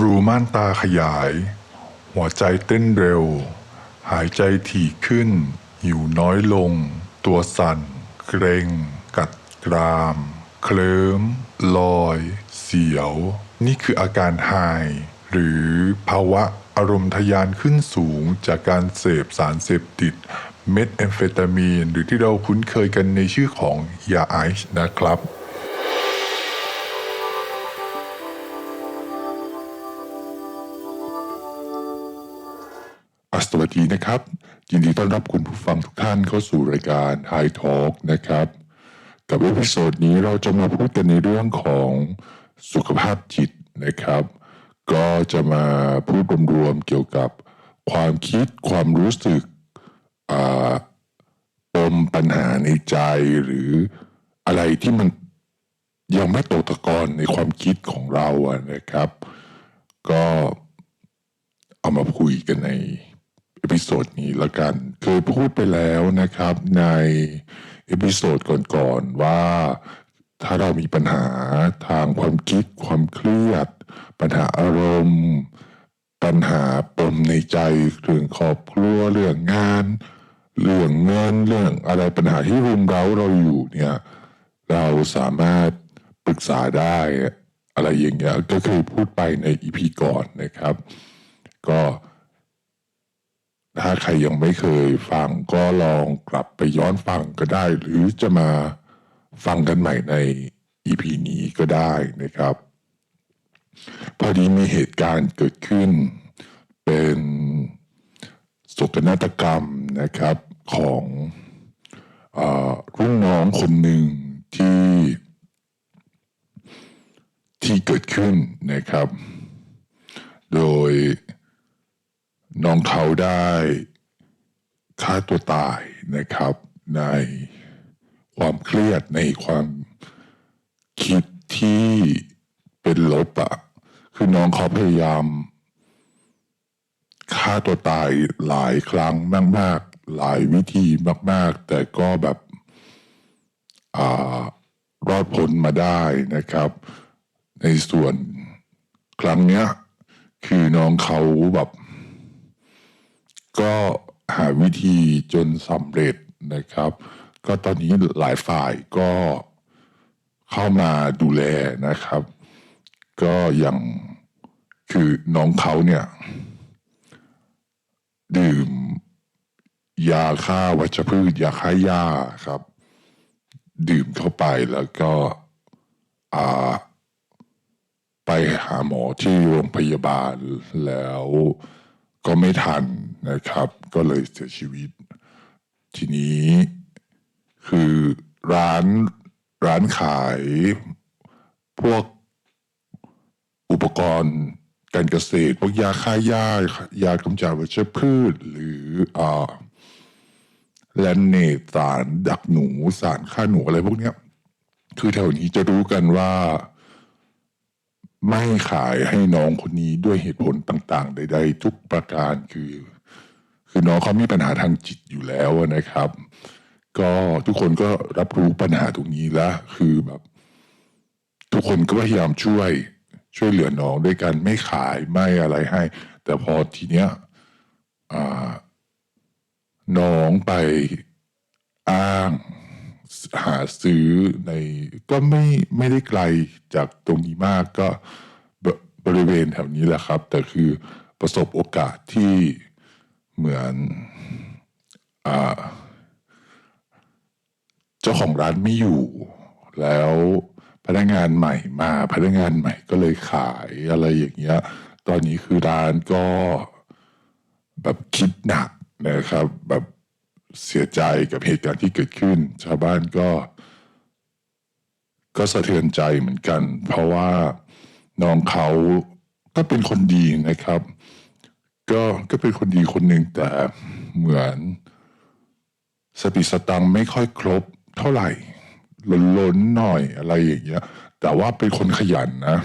รูม่านตาขยาย หัวใจเต้นเร็ว หายใจถี่ขึ้น หิวน้อยลง ตัวสั่น เกรง กัดกราม เคลิ้ม ลอย เสียว นี่คืออาการไฮหรือภาวะอารมณ์ทยานขึ้นสูงจากการเสพสารเสพติด เม็ดแอมเฟตามีน หรือที่เราคุ้นเคยกันในชื่อของยาไอซ์นะครับ วัสดีนะครับ ยินดีต้อนรับคุณผู้ฟังทุกท่านเข้าสู่รายการ High Talk นะครับ กับเอพิโซดนี้เราจะมาพูดกันในเรื่องของสุขภาพจิตนะครับ ก็จะมาพูดรวมๆเกี่ยวกับความคิดความรู้สึกปมปัญหาในใจหรืออะไรที่มันยังไม่ตกตะกอนในความคิดของเราอะนะครับ ก็เอามาคุยกันใน เอพิโซดนี้ละกัน เคยพูดไปแล้วนะครับในเอพิโซดก่อนๆว่าถ้าเรามีปัญหาทางความคิดความเครียด ปัญหาอารมณ์ ปัญหาปมในใจเรื่องครอบครัวเรื่องงาน เรื่องเงินเรื่องอะไรปัญหาที่รุมเร้าเราอยู่เนี่ยเราสามารถปรึกษาได้อะไรอย่างเงี้ยก็เคยพูดไปในอีพีก่อนนะครับ ก็ ถ้าใครยังไม่เคยฟังก็ลองกลับไปย้อนฟังก็ได้ หรือจะมาฟังกันใหม่ในอีพีนี้ก็ได้นะครับ พอดีมีเหตุการณ์เกิดขึ้น เป็นโศกนาฏกรรมนะครับของออรุ่นน้องคนหนึ่งที่ที่เกิดขึ้นนะครับ โดย น้องเขาได้ฆ่าตัวตายนะครับ ในความเครียดในความคิดที่เป็นลบอะคือน้องเขาพยายามฆ่าตัวตายหลายครั้งมาก ๆ หลายวิธีมาก ๆ แต่ก็แบบอรอดพ้นมาได้นะครับ ในส่วนครั้งเนี้ย คือน้องเขาแบบ ก็หาวิธีจนสำเร็จนะครับ ก็ตอนนี้หลายฝ่ายก็เข้ามาดูแลนะครับ ก็อย่างคือน้องเขาเนี่ย ดื่ม ยาฆ่าวัชพืชยาฆ่าหญ้าครับ ดื่มเข้าไปแล้วก็อ่าไปหาหมอที่โรงพยาบาลแล้ว ก็ไม่ทันนะครับ ก็เลยเสียชีวิต ทีนี้คือร้านร้านขาย พวกอุปกรณ์การเกษตร พวกยาฆ่าหญ้ายากำจัดวัชพืช หรืออ่าแลนเนตสารดักหนูสารฆ่าหนูอะไรพวกเนี้ย คือแถวนี้จะรู้กันว่า ไม่ขายให้น้องคนนี้ด้วยเหตุผลต่าง ๆ ใด ๆ ทุกประการคือ คือน้องเขามีปัญหาทางจิตอยู่แล้วนะครับ ก็ทุกคนก็รับรู้ปัญหาตรงนี้แล้วคือแบบทุกคนก็พยายามช่วยช่วยเหลือน้องด้วยกันไม่ขายไม่อะไรให้ แต่พอทีเนี้ยน้องไปอ้าง หาซื้อในก็ไม่ไม่ได้ไกลจากตรงนี้มากก็บบริเวณแถวนี้แหละครับ แต่คือประสบโอกาสที่เหมือนอเจ้าของร้านไม่อยู่ แล้วพนักงานใหม่มาพนักงานใหม่ก็เลยขายอะไรอย่างเงี้ย ตอนนี้คือร้านก็แบบคิดหนักนะครับ แบบ เสียใจกับเหตุการณ์ที่เกิดขึ้น ชาวบ้านก็ ก็สะเทือนใจเหมือนกัน เพราะว่าน้องเขาก็เป็นคนดีนะครับ ก็ก็เป็นคนดีคนหนึ่งแต่เหมือนสติสตังไม่ค่อยครบเท่าไหร่ล้นๆหน่อยอะไรอย่างเงี้ย แต่ว่าเป็นคนขยันนะ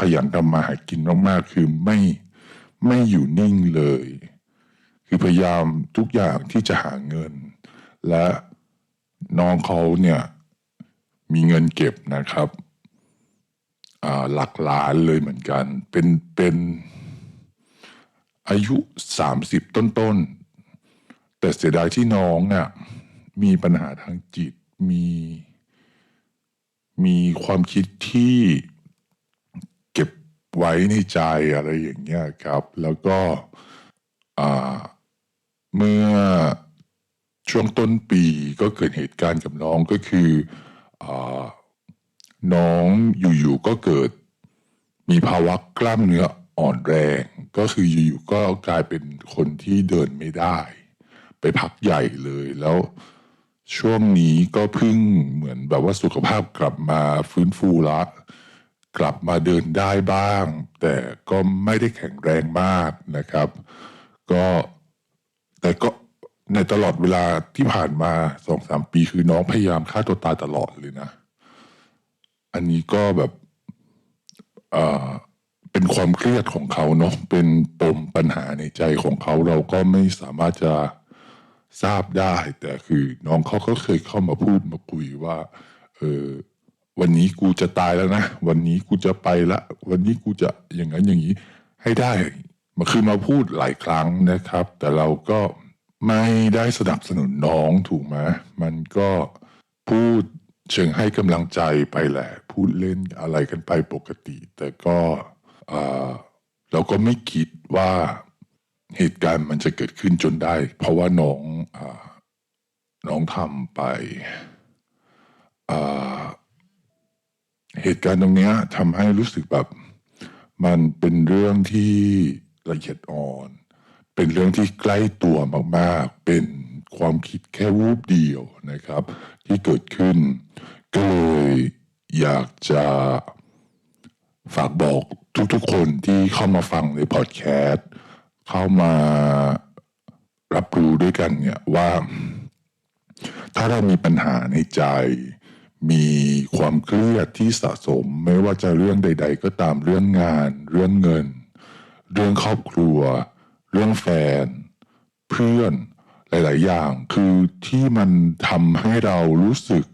ขยันทำมาหากินมากๆคือไม่ไม่อยู่นิ่งเลย คือพยายามทุกอย่างที่จะหาเงิน และน้องเขาเนี่ยมีเงินเก็บนะครับหลักล้านเลยเหมือนกัน เป็นเป็นอายุสามสิบต้นๆ แต่เสียดายที่น้องน่ะมีปัญหาทางจิตมีมีความคิดที่เก็บไว้ในใจอะไรอย่างเงี้ยครับ แล้วก็อ่า เมื่อช่วงต้นปีก็เกิดเหตุการณ์กับน้องก็คืออน้องอยู่ๆก็เกิด มีภาวะกล้ามเนื้ออ่อนแรง ก็คืออยู่ๆก็กลายเป็นคนที่เดินไม่ได้ ไปพักใหญ่เลยแล้วช่วงนี้ก็เพิ่งเหมือนแบบว่าสุขภาพกลับมาฟื้นฟูละ กลับมาเดินได้บ้าง แต่ก็ไม่ได้แข็งแรงมากนะครับ ก็ แต่ก็ในตลอดเวลาที่ผ่านมาสองสามปีคือน้องพยายามฆ่าตัวตายตลอดเลยนะ อันนี้ก็แบบเอ่อเป็นความเครียดของเขาเนาะเป็นปมปัญหาในใจของเขาเราก็ไม่สามารถจะทราบได้ แต่คือน้องเขาก็เคยเข้ามาพูดมาคุยว่า เออวันนี้กูจะตายแล้วนะ วันนี้กูจะไปละ วันนี้กูจะอย่างนั้นอย่างนี้ให้ได้ มาคือมาพูดหลายครั้งนะครับ แต่เราก็ไม่ได้สนับสนุนน้องถูกไหมมันก็พูดเชิงให้กำลังใจไปแหละ พูดเล่นอะไรกันไปปกติ แต่ก็เราก็ไม่คิดว่าเหตุการณ์มันจะเกิดขึ้นจนได้ เพราะว่าน้องอน้องทำไปเหตุการณ์ตรงเนี้ยทำให้รู้สึกแบบ มันเป็นเรื่องที่ ละเอียดอ่อน เป็นเรื่องที่ใกล้ตัวมากๆ เป็นความคิดแค่วูบเดียวนะครับ ที่เกิดขึ้น ก็เลยอยากจะฝากบอกทุกๆคนที่เข้ามาฟังในพอดแคสต์เข้ามารับรู้ด้วยกันเนี่ยว่า ถ้าเรามีปัญหาในใจ มีความเครียดที่สะสม ไม่ว่าจะเรื่องใด ๆ ก็ตามเรื่องงาน เรื่องเงิน เรื่องครอบครัว เรื่องแฟน เพื่อนหลาย ๆ อย่างคือที่มันทำให้เรารู้สึก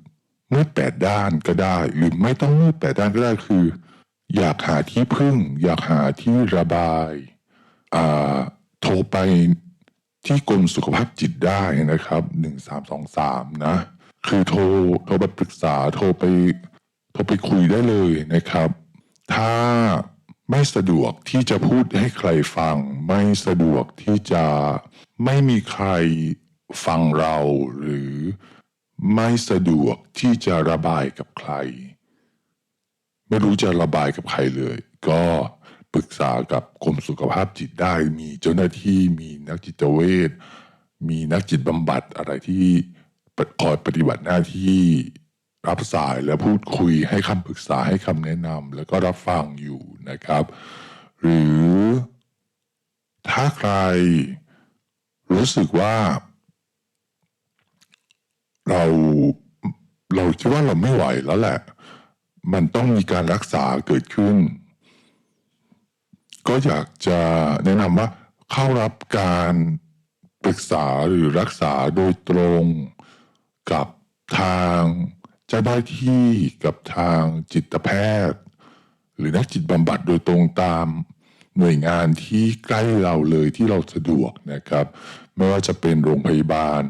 มืดแปดด้านก็ได้ หรือไม่ต้องมืดแปดด้านก็ได้คือ อยากหาที่พึ่ง อยากหาที่ระบายอ่าโทรไปที่กรมสุขภาพจิตได้นะครับหนึ่งสามสองสามนะ คือโทรโทรไปปรึกษาโทรไป โทรไปคุยได้เลยนะครับ ถ้า ไม่สะดวกที่จะพูดให้ใครฟัง ไม่สะดวกที่จะไม่มีใครฟังเรา หรือไม่สะดวกที่จะระบายกับใคร ไม่รู้จะระบายกับใครเลย ก็ปรึกษากับกรมสุขภาพจิตได้มีเจ้าหน้าที่มีนักจิตเวชมีนักจิตบำบัดอะไรที่คอยปฏิบัติหน้าที่ รับสายและพูดคุยให้คำปรึกษาให้คำแนะนำแล้วก็รับฟังอยู่นะครับ หรือถ้าใครรู้สึกว่า เราเราคิดว่าเราไม่ไหวแล้วแหละ มันต้องมีการรักษาเกิดขึ้น ก็อยากจะแนะนำว่าเข้ารับการปรึกษาหรือรักษาโดยตรงกับทาง เจ้าหน้าที่กับทางจิตแพทย์ หรือนักจิตบำบัดโดยตรงตามหน่วยงานที่ใกล้เราเลยที่เราสะดวกนะครับ ไม่ว่าจะเป็นโรงพยาบาล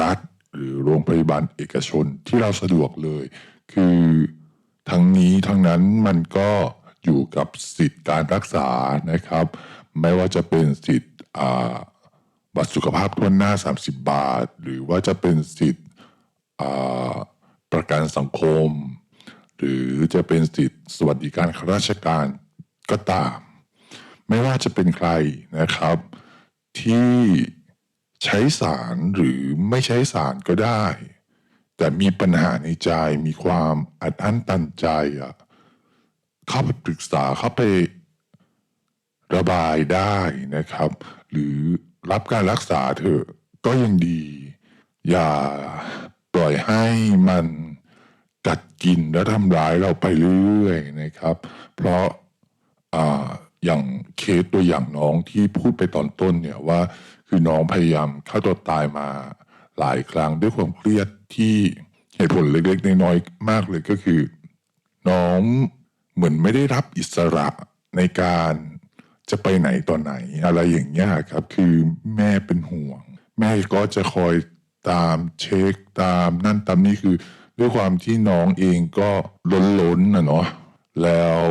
รัฐ หรือโรงพยาบาลเอกชนที่เราสะดวกเลย คือทั้งนี้ทั้งนั้นมันก็อยู่กับสิทธิการรักษานะครับ ไม่ว่าจะเป็นสิทธิ์อ่าบัตรสุขภาพทั่วหน้า 30 บาท หรือว่าจะเป็นสิทธิ์อ่า ประกันสังคม หรือจะเป็นสิทธิสวัสดิการข้าราชการก็ตาม ไม่ว่าจะเป็นใครนะครับ ที่ใช้สารหรือไม่ใช้สารก็ได้ แต่มีปัญหาในใจมีความอัดอั้นตันใจอะเข้าไปปรึกษาเข้าไประบายได้นะครับ หรือรับการรักษาเถอะก็ยังดี อย่า ล่อยให้มันกัดกินและทำร้ายเราไปเรื่อยๆนะครับ เพราะอ่าอย่างเคสตัวอย่างน้องที่พูดไปตอนต้นเนี่ยว่าคือน้องพยายามฆ่าตัวตายมาหลายครั้งด้วยความเครียดที่เหตุผลเล็กๆน้อยๆมากเลยก็คือ น้องเหมือนไม่ได้รับอิสระในการจะไปไหนต่อไหนอะไรอย่างเงี้ยครับ คือแม่เป็นห่วง แม่ก็จะคอย ตามเช็คตามนั่นตามนี่คือ ด้วยความที่น้องเองก็ล้นๆนนะเนาะแล้ว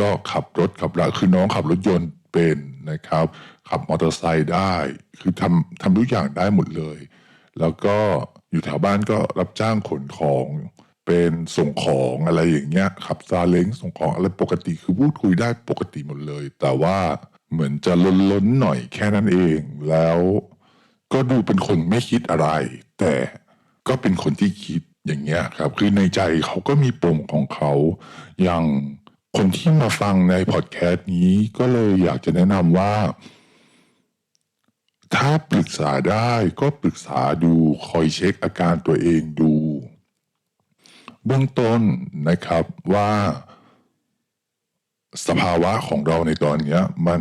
ก็ขับรถขับราคือน้องขับรถยนต์เป็นนะครับ ขับมอเตอร์ไซค์ได้ คือทำทำทุกอย่างได้หมดเลย แล้วก็อยู่แถวบ้านก็รับจ้างขนของเป็นส่งของอะไรอย่างเงี้ยขับซาเล้งส่งของอะไรปกติคือพูดคุยได้ปกติหมดเลย แต่ว่าเหมือนจะล้นล้นหน่อยแค่นั้นเองแล้ว ก็ดูเป็นคนไม่คิดอะไร แต่ก็เป็นคนที่คิดอย่างเงี้ยครับ คือในใจเขาก็มีปมของเขา อย่างคนที่มาฟังในพอดแคสต์นี้ก็เลยอยากจะแนะนำว่า ถ้าปรึกษาได้ก็ปรึกษาดูคอยเช็คอาการตัวเองดู เบื้องต้นนะครับว่า สภาวะของเราในตอนเนี้ยมัน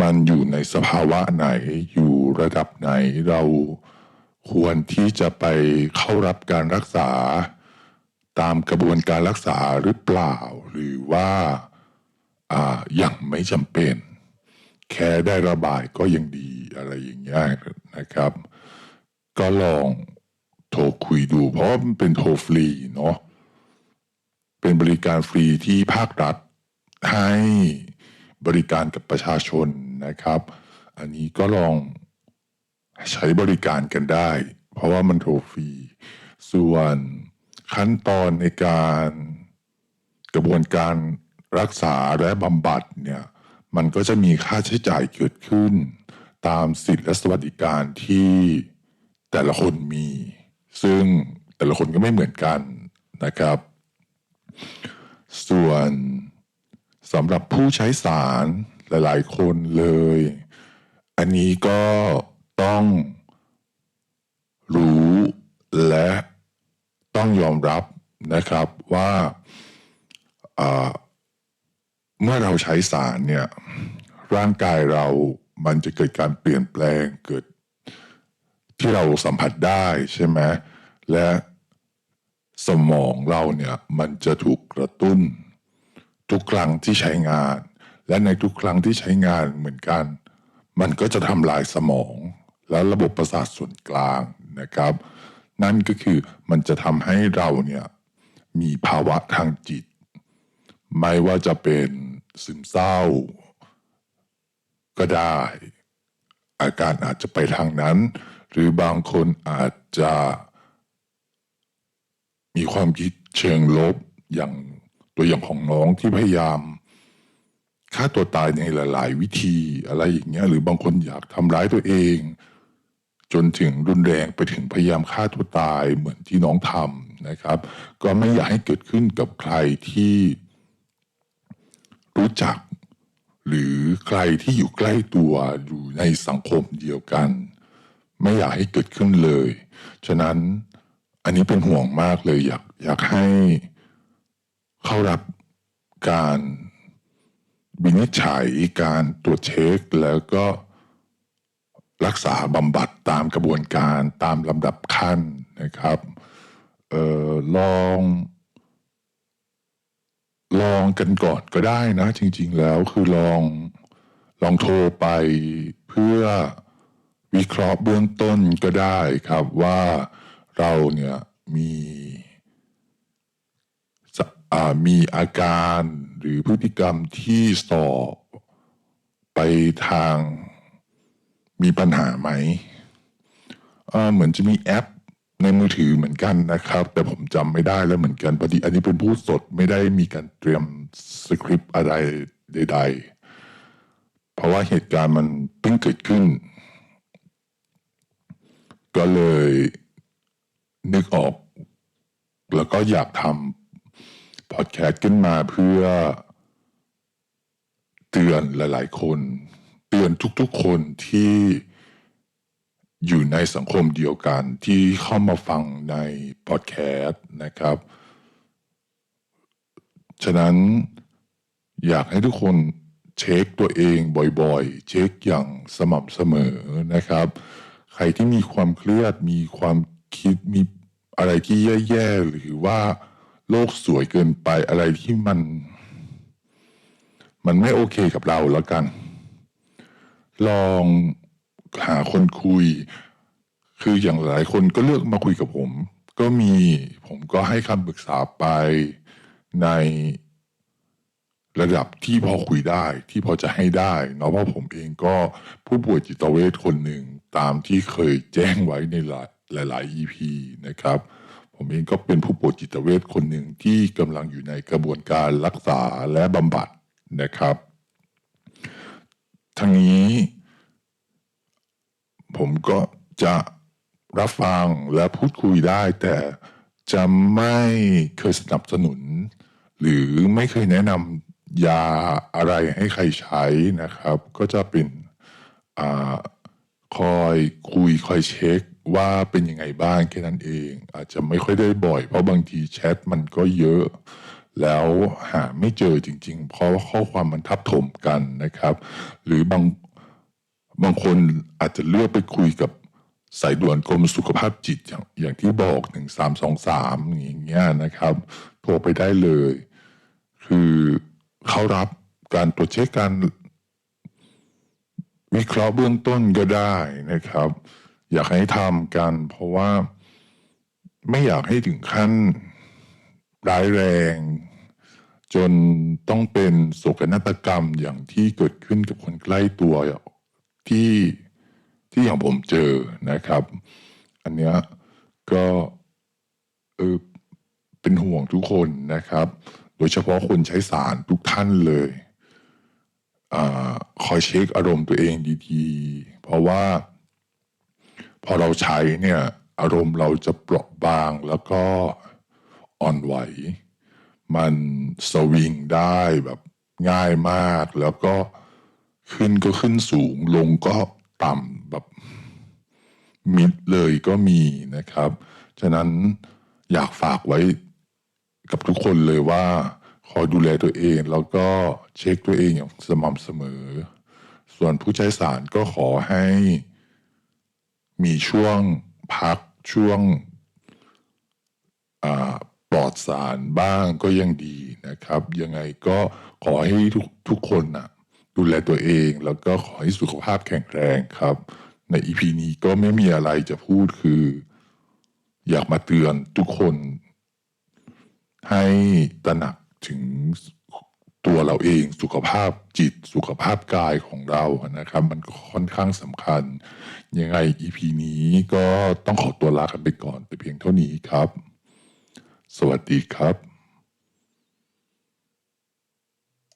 มันอยู่ในสภาวะไหนอยู่ระดับไหนเราควรที่จะไปเข้ารับการรักษา ตามกระบวนการรักษาหรือเปล่า หรือว่าอ่ายังไม่จำเป็น แค่ได้ระบายก็ยังดีอะไรอย่างเงี้ยนะครับ ก็ลองโทรคุยดู เพราะมันเป็นโทรฟรีเนาะเป็นบริการฟรีที่ภาครัฐให้บริการกับประชาชน นะครับ อันนี้ก็ลองใช้บริการกันได้ เพราะว่ามันโทรฟรี ส่วนขั้นตอนในการกระบวนการรักษาและบำบัดเนี่ยมันก็จะมีค่าใช้จ่ายเกิดขึ้น ตามสิทธิและสวัสดิการที่แต่ละคนมี ซึ่งแต่ละคนก็ไม่เหมือนกันนะครับ ส่วนสำหรับผู้ใช้สาร หลายๆ คนเลย อันนี้ก็ต้องรู้และต้องยอมรับนะครับว่าอ่าเมื่อเราใช้สารเนี่ยร่างกายเรามันจะเกิดการเปลี่ยนแปลงเกิดที่เราสัมผัสได้ใช่ไหมและสมองเราเนี่ยมันจะถูกกระตุ้น ทุกครั้งที่ใช้งาน และในทุกครั้งที่ใช้งานเหมือนกัน มันก็จะทำลายสมอง และระบบประสาทส่วนกลางนะครับ นั่นก็คือมันจะทำให้เราเนี่ยมีภาวะทางจิต ไม่ว่าจะเป็นซึมเศร้า ก็ได้ อาการอาจจะไปทางนั้น หรือบางคนอาจจะ มีความคิดเชิงลบอย่างตัวอย่างของน้องที่พยายาม ฆ่าตัวตายในหลาย ๆ วิธีอะไรอย่างเงี้ยหรือบางคนอยากทำร้ายตัวเอง จนถึงรุนแรงไปถึงพยายามฆ่าตัวตายเหมือนที่น้องทำนะครับ ก็ไม่อยากให้เกิดขึ้นกับใครที่รู้จัก หรือใครที่อยู่ใกล้ตัวอยู่ในสังคมเดียวกัน ไม่อยากให้เกิดขึ้นเลย ฉะนั้นอันนี้เป็นห่วงมากเลยอยากอยากให้เข้ารับการ วินิจฉัยการตรวจเช็คแล้วก็รักษาบำบัดตามกระบวนการตามลำดับขั้นนะครับออลอง ลองกันก่อนก็ได้นะ จริง ๆ แล้วคือลองลองโทรไปเพื่อวิเคราะห์เบื้องต้นก็ได้ครับว่าเราเนี่ยมี มีอาการหรือพฤติกรรมที่สอไปทางมีปัญหาไหมเอ่อเหมือนจะมีแอปในมือถือเหมือนกันนะครับ แต่ผมจำไม่ได้แล้วเหมือนกันพอดีอันนี้เป็นพูดสดไม่ได้มีการเตรียมสคริปต์อะไรใด ๆ เพราะว่าเหตุการณ์มันเพิ่งเกิดขึ้น ก็เลยนึกออก แล้วก็อยากทำ พอดแคสต์ขึ้นมาเพื่อ เตือนหลาย ๆ คน เตือนทุกๆคนที่อยู่ในสังคมเดียวกันที่เข้ามาฟังในพอดแคสต์นะครับ ฉะนั้นอยากให้ทุกคนเช็คตัวเองบ่อยๆ เช็คอย่างสม่ำเสมอนะครับ ใครที่มีความเครียดมีความคิดมีอะไรที่แย่ๆ หรือว่า โลกสวยเกินไปอะไรที่มัน มันไม่โอเคกับเราแล้วกัน ลองหาคนคุย คืออย่างหลายคนก็เลือกมาคุยกับผม ก็มีผมก็ให้คำปรึกษาไปในระดับที่พอคุยได้ที่พอจะให้ได้เนาะเพราะผมเองก็ผู้ป่วยจิตเวชคนหนึ่งตามที่เคยแจ้งไว้ในหลายหลาย EP นะครับ ผมเองก็เป็นผู้ป่วยจิตเวชคนหนึ่งที่กำลังอยู่ในกระบวนการรักษาและบำบัดนะครับ ทั้งนี้ ผมก็จะรับฟังและพูดคุยได้ แต่จะไม่เคยสนับสนุน หรือไม่เคยแนะนำยาอะไรให้ใครใช้นะครับ ก็จะเป็นอคอยคุยคอยเช็ค ว่าเป็นยังไงบ้างแค่นั้นเอง อาจจะไม่ค่อยได้บ่อย เพราะบางทีแชทมันก็เยอะ แล้วหาไม่เจอจริง ๆ เพราะว่าข้อความมันทับถมกันนะครับ หรือบางบางคนอาจจะเลือกไปคุยกับสายด่วนกรมสุขภาพจิตอย่างอย่างที่บอกหนึ่งสามสองสามอย่างเงี้ยนะครับ โทรไปได้เลย คือเขารับการตรวจเช็คการวิเคราะห์เบื้องต้นก็ได้นะครับ อยากให้ทำกัน เพราะว่าไม่อยากให้ถึงขั้นร้ายแรง จนต้องเป็นโศกนาฏกรรมอย่างที่เกิดขึ้นกับคนใกล้ตัวที่ที่อย่างผมเจอนะครับ อันเนี้ยก็เออเป็นห่วงทุกคนนะครับ โดยเฉพาะคนใช้สารทุกท่านเลยอาคอยเช็คอารมณ์ตัวเองดีๆ เพราะว่า พอเราใช้เนี่ยอารมณ์เราจะเปราะบางแล้วก็อ่อนไหว มันสวิงได้แบบง่ายมาก แล้วก็ขึ้นก็ขึ้นสูง ลงก็ต่ำแบบมิดเลยก็มีนะครับ ฉะนั้นอยากฝากไว้กับทุกคนเลยว่า คอยดูแลตัวเอง แล้วก็เช็คตัวเองอย่างสม่ำเสมอ ส่วนผู้ใช้สารก็ขอให้ มีช่วงพักช่วงปลอดสารบ้างก็ยังดีนะครับ ยังไงก็ขอให้ทุกทุกคนนะดูแลตัวเอง แล้วก็ขอให้สุขภาพแข็งแรงครับ ในอีพีนี้ก็ไม่มีอะไรจะพูดคือ อยากมาเตือนทุกคนให้ตระหนักถึง ตัวเราเองสุขภาพจิตสุขภาพกายของเรานะครับ มันก็ค่อนข้างสำคัญ ยังไง EP นี้ก็ต้องขอตัวลากันไปก่อนแต่เพียงเท่านี้ครับ สวัสดีครับ